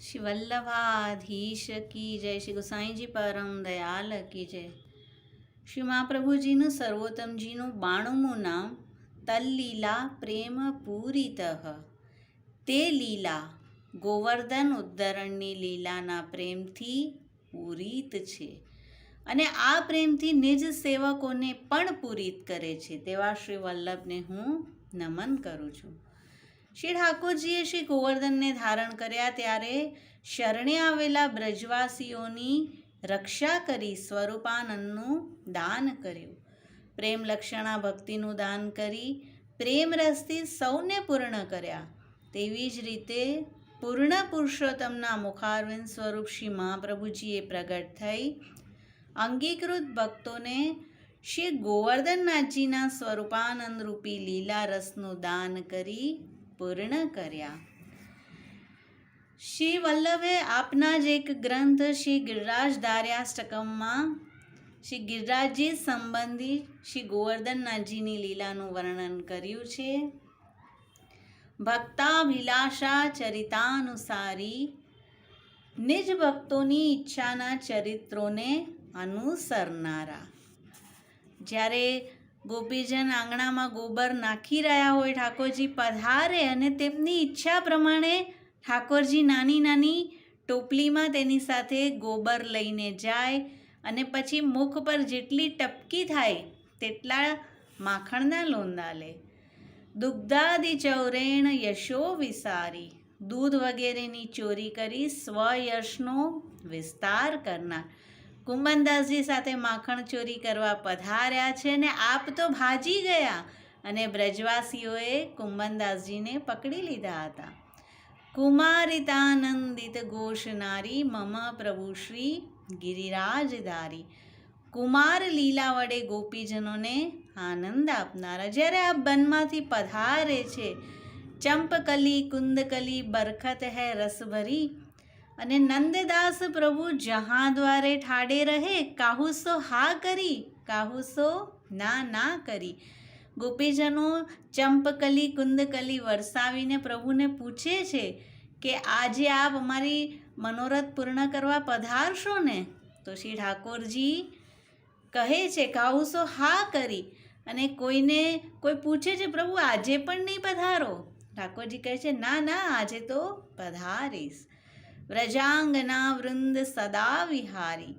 શ્રી કી જય. શ્રી ગોસાઈજી પરમ દયાલ કી જય. શ્રી મહાપ્રભુજીનું સર્વોત્તમજીનું બાણુમું નામ તલ્લીલા પ્રેમ પૂરિતઃ તે લીલા ગોવર્ધન ઉદ્ધરણની લીલાના પ્રેમથી પૂરિત છે અને આ પ્રેમથી નિજ સેવકોને પણ પૂરિત કરે છે. તેવા શ્રી વલ્લભને હું નમન કરું છું. શ્રી ઠાકોરજીએ શ્રી ગોવર્ધનને ધારણ કર્યા ત્યારે શરણે આવેલા બ્રજવાસીઓની રક્ષા કરી સ્વરૂપાનંદનું દાન કર્યું. પ્રેમ લક્ષણા ભક્તિનું દાન કરી પ્રેમ રસથી સૌને પૂર્ણ કર્યા. તેવી જ રીતે પૂર્ણ પુરુષોત્તમના મુખારવિંદ સ્વરૂપ શ્રી મહાપ્રભુજીએ પ્રગટ થઈ અંગીકૃત ભક્તોને શ્રી ગોવર્ધનનાથજીના સ્વરૂપાનંદ રૂપી લીલા રસનું દાન કરી પૂર્ણ કર્યા. શ્રી વલ્લભે આપના જ એક ગ્રંથ શ્રી ગિરિરાજ દાર્યાષ્ટકમમાં શ્રી ગિરિરાજજી સંબંધી શ્રી ગોવર્ધનનાથજીની લીલાનું વર્ણન કર્યું છે. ભક્તાભિલાષા ચરિતાનુસારી નિજ ભક્તોની ઈચ્છાના ચરિત્રોને અનુસરનારા. જ્યારે ગોપીજન આંગણામાં ગોબર નાખી રહ્યા હોય ઠાકોરજી પધારે અને તેમની ઈચ્છા પ્રમાણે ઠાકોરજી નાની નાની ટોપલીમાં તેની સાથે ગોબર લઈને જાય અને પછી મુખ પર જેટલી ટપકી થાય તેટલા માખણના લોંદા લે. દુગ્ધાદિ ચૌરેણ યશો વિસારી. દૂધ વગેરેની ચોરી કરી સ્વયશનો વિસ્તાર કરનાર. કુંબનદાસજી સાથે માખણ ચોરી કરવા પધાર્યા છે ને આપ તો ભાજી ગયા. અને બ્રજવાસીઓએ કુંબનદાસજીને પકડી લીધા હતા. કુમારિતાનંદિત ઘોષનારી મમ પ્રભુ શ્રી ગિરિરાજધારી કુમાર લીલા વડે ગોપીજનોને આનંદ આપનારા. જ્યારે આ બનમાંથી પધારે છે, ચંપકલી, કુંદકલી, બરખત હૈ રસભરી અને નંદદાસ પ્રભુ જહાં દ્વારે ઠાડે રહે કાહુસો હા કરી કાહુસો ના ના કરી. ગોપીજનો ચંપકલી કુંદકલી વરસાવીને પ્રભુને પૂછે છે કે આજે આપ અમારી મનોરથ પૂર્ણ કરવા પધારશો ને? તો શ્રી ઠાકોરજી કહે છે કાહુસો હા કરી. અને કોઈને, કોઈ પૂછે છે, પ્રભુ, આજે પણ નહીં પધારો? ઠાકોરજી કહે છે, ના ના, આજે તો પધારીશ. વ્રજાંગના વૃંદ સદા વિહારી.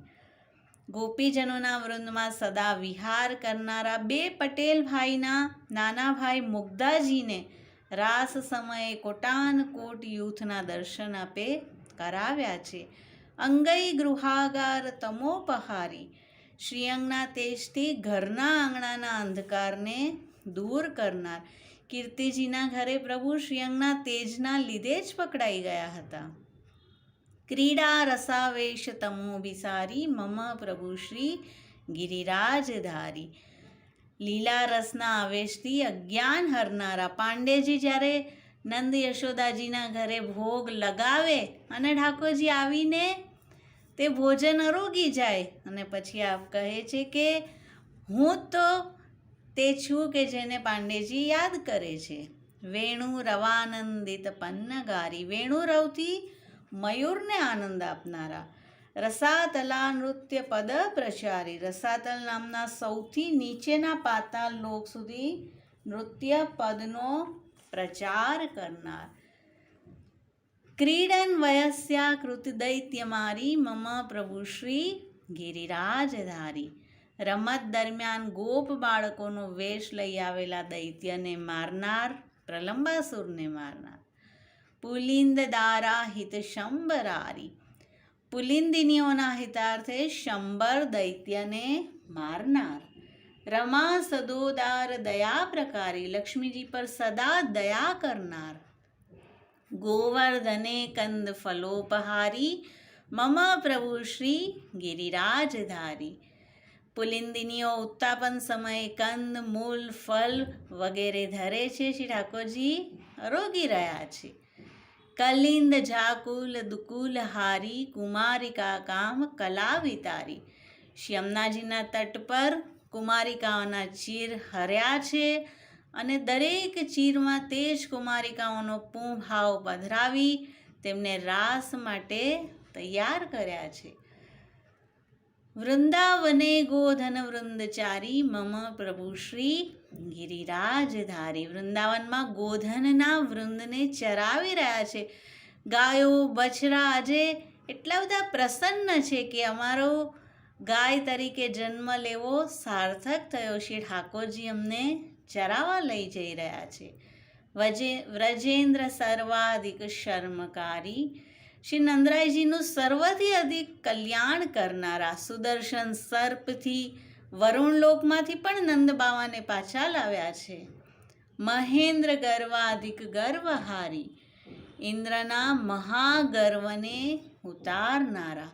ગોપીજનોના વૃંદમાં સદા વિહાર કરનારા બે પટેલ ભાઈના નાના ભાઈ મુગ્ધાજીને રાસ સમયે કોટાન કોટ યુથના દર્શન આપે કરાવ્યા છે. અંગઈ ગૃહાગાર તમોપહારી. શ્રીઅંગના તેજથી ઘરના આંગણાના અંધકારને દૂર કરનાર. કીર્તિજીના ઘરે પ્રભુ શ્રીઅંગના તેજના લીધે જ પકડાઈ ગયા હતા. ક્રીડા રસાવેશ તમો બિસારી મમ પ્રભુ શ્રી ગિરિરાજધારી લીલા રસના આવેશથી અજ્ઞાન હરનારા પાંડેજી જ્યારે નંદ યશોદાજીના ઘરે ભોગ લગાવે અને ઠાકોરજી આવીને તે ભોજન અરોગી જાય અને પછી આપ કહે છે કે હું તો તે છું કે જેને પાંડેજી યાદ કરે છે. વેણુ રવાનંદિત પન્નગારી. વેણુ રવથી મયુરને આનંદ આપનારા. રસાતલા નૃત્ય પદ પ્રચારી. રસાતલ નામના સૌથી નીચેના પાતાળ લોક સુધી નૃત્ય પદનો પ્રચાર કરનાર. ક્રીડન વયસ્યા કૃત દૈત્ય મારી મમ પ્રભુ શ્રી ગિરિરાજધારી. રમત દરમિયાન ગોપ બાળકોનો વેશ લઈ આવેલા દૈત્યને મારનાર, પ્રલંબાસુરને મારનાર. પુલિંદ દારા હિત શંબરારી પુલિંદિનીઓના હિતાર્થે શંબર દૈત્યને મારનાર રમા સદોદાર દયા પ્રકારી લક્ષ્મીજી પર સદા દયા કરનાર ગોવર્ધને કંદ ફલોપહારી મમ પ્રભુ શ્રી ગિરિરાજધારી પુલિંદિનીઓ ઉત્તાપન સમયે કંદ મૂલ ફલ વગેરે ધરે છે શ્રી ઠાકોરજી રોગી રહ્યા છે કલિંદ ઝાકુલ દુકુલ હારી કુમારિકા કામ કલા વિતારી શ્યમનાજીના તટ પર કુમારિકાઓના ચીર હર્યા છે અને દરેક ચીરમાં તે જ કુમારિકાઓનો પૂંભાવ પધરાવી તેમને રાસ માટે તૈયાર કર્યા છે. વૃંદાવને ગોધન વૃંદચારી મમ પ્રભુ શ્રી ગિરિરાજધારી વૃંદાવનમાં ગોધનના વૃંદને ચરાવી રહ્યા છે. ગાયો, બછરા આજે એટલા બધા પ્રસન્ન છે કે અમારો ગાય તરીકે જન્મ લેવો સાર્થક થયો. શ્રી ઠાકોરજી અમને ચરાવા લઈ જઈ રહ્યા છે. વજે, વ્રજેન્દ્ર સર્વાધિક શર્મકારી શ્રી નંદરાયજીનું સર્વથી અધિક કલ્યાણ કરનારા સુદર્શન સર્પથી વરુણ લોકમાંથી પણ નંદ બાવાને પાછા લાવ્યા છે. મહેન્દ્ર ગર્વાધિક ગર્વહારી, ઇન્દ્રના મહાગર્વને ઉતારનારા,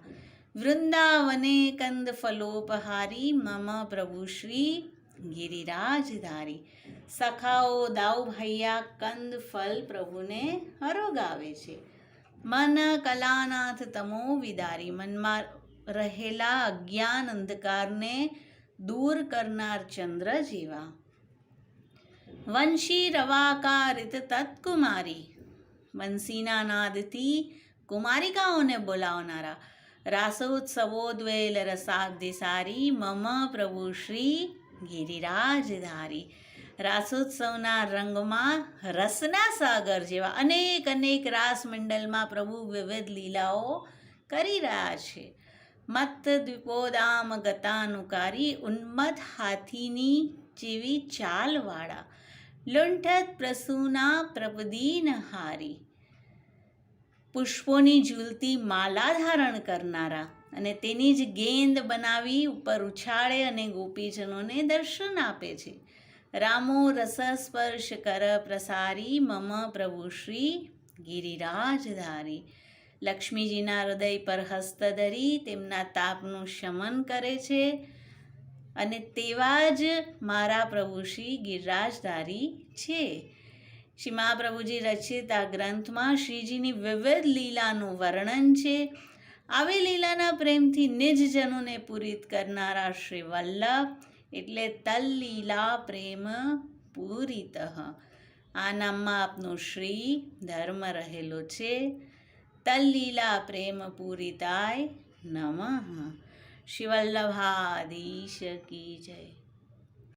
વૃંદાવને કંદ ફલોપહારી મમ પ્રભુ શ્રી ગિરિરાજધારી, સખાઓ દાઉ ભૈયા કંદ ફલ પ્રભુને હરોગાવે છે. મન કલાનાથ તમો વિદારી. મનમાં રહેલા અજ્ઞાન અંધકારને દૂર કરનાર ચંદ્ર જેવા. વંશી રવાકારિત તત્કુમારી. વંશીના નાદથી કુમારિકાઓને બોલાવનારા. રાસોત્સવોદ્વેલ રસાબ્દિસારી મમ પ્રભુ શ્રી ગિરિરાજધારી. રાસોત્સવના રંગમાં રસના સાગર જેવા અનેક અનેક રાસ મંડલમાં પ્રભુ વિવિધ લીલાઓ કરી રહ્યા છે. મત દ્વિપોદામ ગતાનુકારી ઉન્મત હાથીની જેવી ચાલવાળા લુંઠત પ્રસૂના પ્રપદીન હારી પુષ્પોની ઝૂલતી માલા ધારણ કરનારા અને તેની જ ગેંદ બનાવી ઉપર ઉછાળે અને ગોપીજનોને દર્શન આપે છે. રામો રસસ્પર્શ કર પ્રસારી મમ પ્રભુ શ્રી ગિરિરાજધારી લક્ષ્મીજીના હૃદય પર હસ્ત ધરી તેમના તાપનું શમન કરે છે અને તેવા જ મારા પ્રભુ શ્રી ગિરિરાજધારી છે. શ્રી મહાપ્રભુજી રચિત આ ગ્રંથમાં શ્રીજીની વિવિધ લીલાનું વર્ણન છે. આવી લીલાના પ્રેમથી નિજજનોને પૂરિત કરનારા શ્રી વલ્લભ એટલે તલ્લીલા પ્રેમ પૂરિત. આ નામમાં આપનો શ્રી ધર્મ રહેલો છે. તલ્લીલા પ્રેમ પૂરિતાય નમઃ. શિવલ્લભાધીશ કી જય.